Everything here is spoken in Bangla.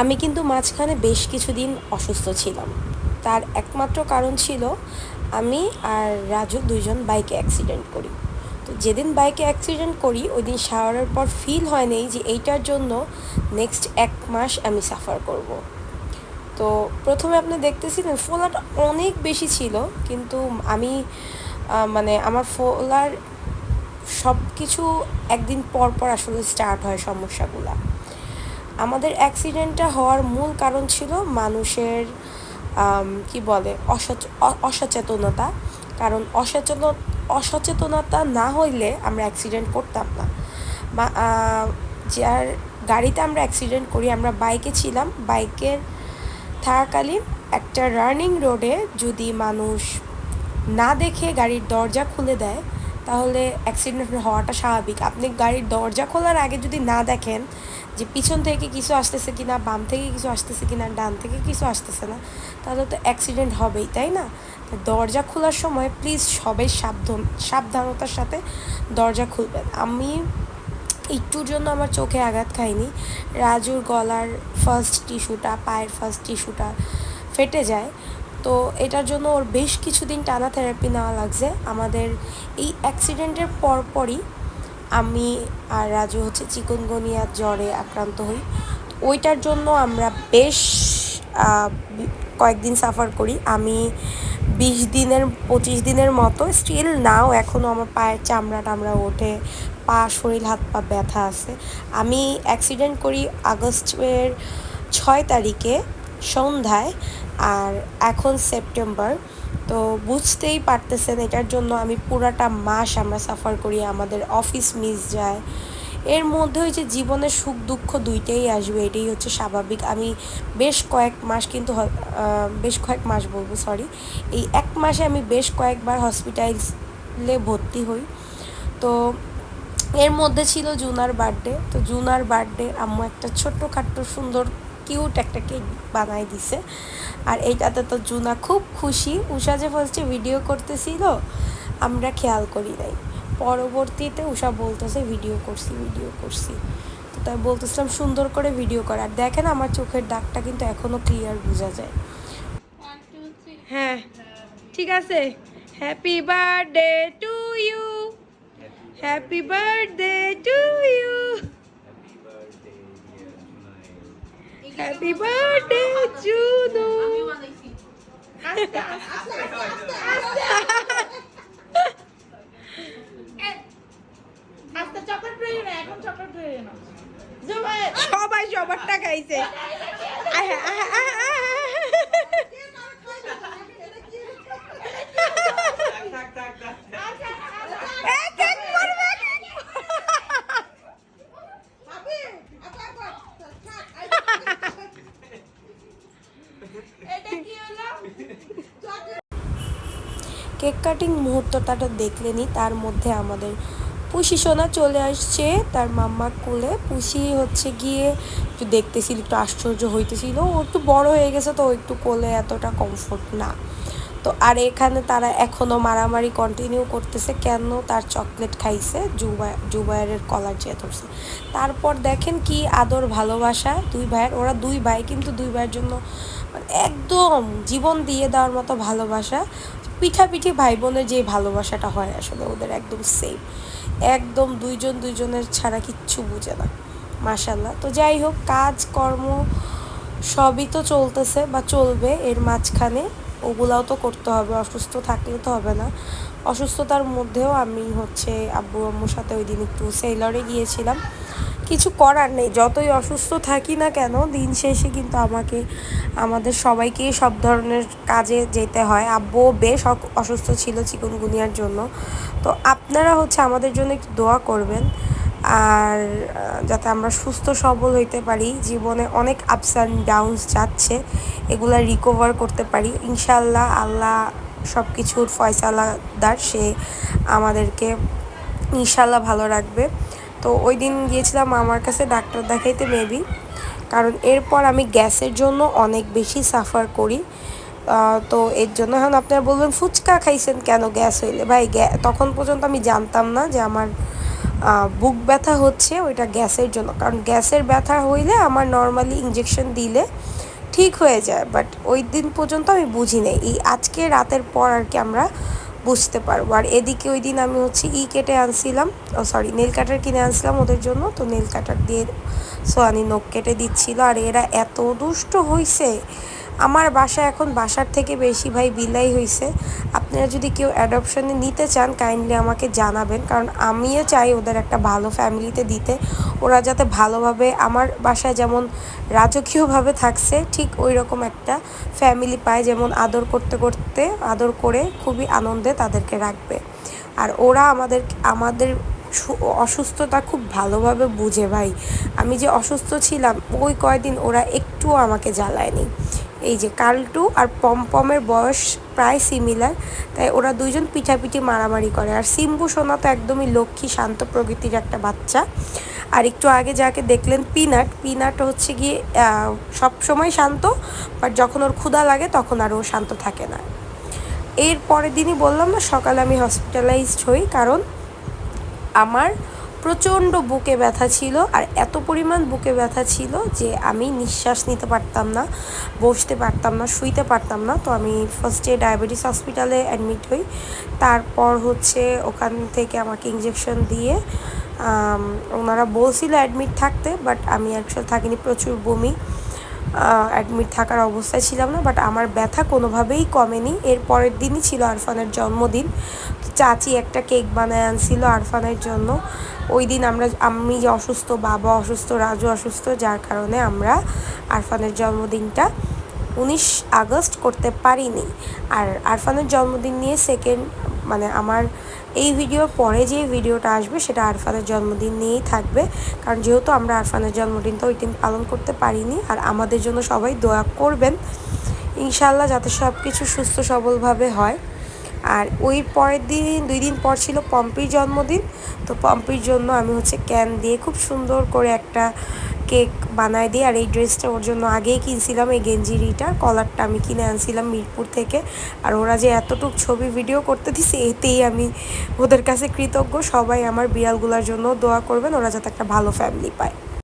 আমি কিন্তু মাঝখানে বেশ কিছুদিন অসুস্থ ছিলাম। তার একমাত্র কারণ ছিল আমি আর রাজু দুইজন বাইকে অ্যাক্সিডেন্ট করি। তো যেদিন বাইকে অ্যাক্সিডেন্ট করি ওই দিন শাওয়ারের পর ফিল হয় নেই যে এইটার জন্য নেক্সট এক মাস আমি সাফার করব। তো প্রথমে আপনি দেখতেছিলেন ফোলাটা অনেক বেশি ছিল, কিন্তু আমি মানে আমার ফোলার সব কিছু একদিন পর পর আসলে স্টার্ট হয় সমস্যাগুলা। আমাদের অ্যাক্সিডেন্টটা হওয়ার মূল কারণ ছিল মানুষের কি বলে, অসচ- অসচেতনতা। কারণ অসচেতন, অসচেতনতা না হইলে আমরা অ্যাক্সিডেন্ট করতাম না। যার গাড়িতে আমরা অ্যাক্সিডেন্ট করি, আমরা বাইকে ছিলাম। বাইকের থাকাকালীন একটা রানিং রোডে যদি মানুষ না দেখে গাড়ির দরজা খুলে দেয় তাহলে অ্যাক্সিডেন্ট হওয়াটা স্বাভাবিক। আপনি গাড়ির দরজা খোলার আগে যদি না দেখেন যে পিছন থেকে কিছু আসতেছে কি না বাম থেকে কিছু আসতেছে কি না ডান থেকে কিছু আসতেছে না, তাহলে তো অ্যাক্সিডেন্ট হবেই, তাই না? দরজা খোলার সময় প্লিজ সবাই সাবধান সাবধানতার সাথে দরজা খুলবেন। আমি একটুর জন্য আমার চোখে আঘাত খাইনি। রাজুর গলার ফার্স্ট টিস্যুটা পায়ের ফার্স্ট টিস্যুটা ফেটে যায়। তো এটার জন্য ওর বেশ কিছুদিন টানা থেরাপি নেওয়া লাগছে। আমাদের এই অ্যাক্সিডেন্টের পরপরই আমি আর রাজু হচ্ছে চিকনগনিয়ার জ্বরে আক্রান্ত হই। ওইটার জন্য আমরা বেশ কয়েকদিন সাফার করি। আমি বিশ দিনের, পঁচিশ দিনের মতো স্টিল নাও এখনও আমার পায়ের চামড়া টামড়া ওঠে, পা, শরীর, হাত, পা ব্যথা আছে। আমি অ্যাক্সিডেন্ট করি আগস্টের ছয় তারিখে। সন্ধ্যায় আর এখন সেপ্টেম্বর। তো বুঝতেই পারতেছেন এটার জন্য আমি পুরাটা মাস আমরা সাফার করি, আমাদের অফিস মিস যায়। এর মধ্যে হচ্ছে জীবনের সুখ দুঃখ দুইটাই আসবে, এটাই হচ্ছে স্বাভাবিক। আমি বেশ কয়েক মাস কিন্তু বেশ কয়েক মাস বলব সরি এই এক মাসে আমি বেশ কয়েকবার হসপিটালে ভর্তি হই। তো এর মধ্যে ছিল জুনার বার্থডে তো জুনার বার্থডে আম্মু একটা ছোট্ট খাট্ট সুন্দর কিউট একটা কেক বানাই দিছে। আর এইটাতে তো জুনা খুব খুশি। উষা যে ফার্স্টে ভিডিও করতেছিল, আমরা খেয়াল করি নাই। পরবর্তীতে উষা বলতেছে ভিডিও করছি ভিডিও করছি। তো তাই বলতেছিলাম, সুন্দর করে ভিডিও কর। আর দেখেন আমার চোখের দাগটা কিন্তু এখনও ক্লিয়ার বোঝা যায়। হ্যাঁ ঠিক আছে। Happy birthday to you happy birthday to you happy birthday Junu সবাই সবারটা খাইছে। আহা, আহা, আহা, আহা। এক এক করবে, এক এক করবে। এটা কি হলো কেক কাটিং মুহূর্তটা দেখলেনি, তার মধ্যে আমাদের পুষি সোনা চলে আসছে, তার মাম্মার কোলে। পুষি হচ্ছে গিয়ে একটু দেখতেছিল, একটু আশ্চর্য হইতেছিল। ও একটু বড় হয়ে গেছে তো একটু কোলে এতটা কমফোর্ট না। তো আর এখানে তারা এখনও মারামারি কন্টিনিউ করতেছে, কেন তার চকলেট খাইছে, জুবা জুবাইরের কলার চেয়ে ধরছে। তারপর দেখেন কি আদর ভালোবাসা দুই ভাইয়ের, ওরা দুই ভাই, কিন্তু দুই ভাইয়ের জন্য একদম জীবন দিয়ে দেওয়ার মতো ভালোবাসা। পিঠাপিঠি ভাই বোনের যে ভালোবাসাটা হয় আসলে ওদের একদম সেম একদম দুইজন দুইজনের ছাড়া কিচ্ছু বুঝে না মাশাল্লাহ তো যাই হোক, কাজ, কর্ম সবই তো চলতেছে বা চলবে, এর মাঝখানে ওগুলাও তো করতে হবে, অসুস্থ থাকলে তো হবে না। অসুস্থতার মধ্যেও আমি হচ্ছে আব্বু আম্মুর সাথে ওই দিন একটু সেলরে গিয়েছিলাম। কিছু করার নেই। যতই অসুস্থ থাকি না কেন, দিন শেষে কিন্তু আমাকে, আমাদের সবাইকেই সব ধরনের কাজে যেতে হয়। আব্বুও বেশ অসুস্থ ছিল চিকুনগুনিয়ার জন্য। তো আপনারা হচ্ছে আমাদের জন্য একটু দোয়া করবেন। আর যাতে আমরা সুস্থ সবল হইতে পারি। জীবনে অনেক আপস অ্যান্ড ডাউনস যাচ্ছে। এগুলা রিকভার করতে পারি। ইনশাল্লাহ আল্লাহ সব কিছুর ফয়সালাদার সে আমাদেরকে ইনশাল্লাহ ভালো রাখবে। তো ওই দিন গিয়েছিলাম আমার কাছে ডাক্তার দেখাইতে মেবি কারণ এরপর আমি গ্যাসের জন্য অনেক বেশি সাফার করি। তো এর জন্য এখন আপনারা বলবেন, ফুচকা খাইছেন কেন গ্যাস হইলে? ভাই তখন পর্যন্ত আমি জানতাম না যে আমার বুক ব্যথা হচ্ছে ওইটা গ্যাসের জন্য। কারণ গ্যাসের ব্যথা হইলে আমার নর্মালি ইঞ্জেকশন দিলে ঠিক হয়ে যায়। বাট ওই দিন পর্যন্ত আমি বুঝি নাই এই আজকে রাতের পর আর কি আমরা বুঝতে পারব। আর এদিকে ওই দিন আমি হচ্ছে ই কেটে আনছিলাম। ও সরি নেল কাটার কিনে আনছিলাম ওদের জন্য। তো নেল কাটার দিয়ে সোয়ানি নখ কেটে দিচ্ছিল। আর এরা এত দুষ্ট হইছে আমার বাসা এখন বাসার থেকে বেশি ভাই বিলাই হইছে। আপনারা যদি কেউ অ্যাডপশনে নিতে চান কাইন্ডলি আমাকে জানাবেন। কারণ আমিও চাই ওদের একটা ভালো ফ্যামিলিতে দিতে। ওরা যাতে ভালোভাবে আমার বাসায় যেমন রাজকীয়ভাবে থাকছে, ঠিক ওই রকম একটা ফ্যামিলি পায় যেমন আদর করতে করতে, আদর করে খুবই আনন্দে তাদেরকে রাখবে। আর ওরা আমাদের আমাদের অসুস্থতা খুব ভালোভাবে বুঝে ভাই। আমি যে অসুস্থ ছিলাম, ওই কয়দিন ওরা একটুও আমাকে জ্বালায়নি। এই যে কালটু আর পমপমের বয়স প্রায় সিমিলার তাই ওরা দুইজন পিঠাপিঠি মারামারি করে। আর সিম্বু সোনা তো একদমই লক্ষ্মী, শান্ত প্রকৃতির একটা বাচ্চা। আর একটু আগে যাকে দেখলেন পিনাট পিনাট হচ্ছে গিয়ে সবসময় শান্ত বাট যখন ওর ক্ষুধা লাগে তখন আর ও শান্ত থাকে না। এর পরের দিনই বললাম না, সকালে আমি হসপিটালাইজড হই, কারণ আমার প্রচণ্ড বুকে ব্যথা ছিল আর এত পরিমাণ বুকে ব্যথা ছিল যে আমি নিঃশ্বাস নিতে পারতাম না, বসতে পারতাম না, শুইতে পারতাম না। তো আমি ফার্স্টে ডায়াবেটিস হসপিটালে অ্যাডমিট হই। তারপর হচ্ছে ওখান থেকে আমাকে ইঞ্জেকশন দিয়ে ওনারা বলছিল অ্যাডমিট থাকতে বাট আমি অ্যাকচুয়াল থাকিনি। প্রচুর বমি। অ্যাডমিট থাকার অবস্থায় ছিলাম না বাট আমার ব্যথা কোনোভাবেই কমেনি। এর পরের দিনই ছিল আরফানের জন্মদিন। চাচি একটা কেক বানায় আনছিল আরফানের জন্য। ওই দিন আমরা, আমি অসুস্থ, বাবা অসুস্থ, রাজু অসুস্থ, যার কারণে আমরা আরফানের জন্মদিনটা উনিশ আগস্ট করতে পারিনি। আর আরফানের জন্মদিন নিয়ে সেকেন্ড মানে আমার এই ভিডিওর পরে যে ভিডিওটা আসবে সেটা আরফানের জন্মদিন নিয়েই থাকবে। কারণ যেহেতু আমরা আরফানের জন্মদিনটা ওই দিন পালন করতে পারিনি, আর আমাদের জন্য সবাই দোয়া করবেন। ইনশাল্লাহ যাতে সব কিছু সুস্থ সবলভাবে হয়। আর ওই পরের দিন, দুই দিন পর ছিল পম্পির জন্মদিন। তো পম্পির জন্য আমি হচ্ছে ক্যান দিয়ে খুব সুন্দর করে একটা কেক বানায় দিই, আর এই ড্রেসটা ওর জন্য আগেই কিনছিলাম, এই গেঞ্জিরিটা কলারটা আমি কিনে আনছিলাম মিরপুর থেকে। আর ওরা যে এতটুক ছবি ভিডিও করতে দিছে, এতেই আমি ওদের কাছে কৃতজ্ঞ। সবাই আমার বিড়ালগুলোর জন্য দোয়া করবেন, ওরা যাতে একটা ভালো ফ্যামিলি পায়।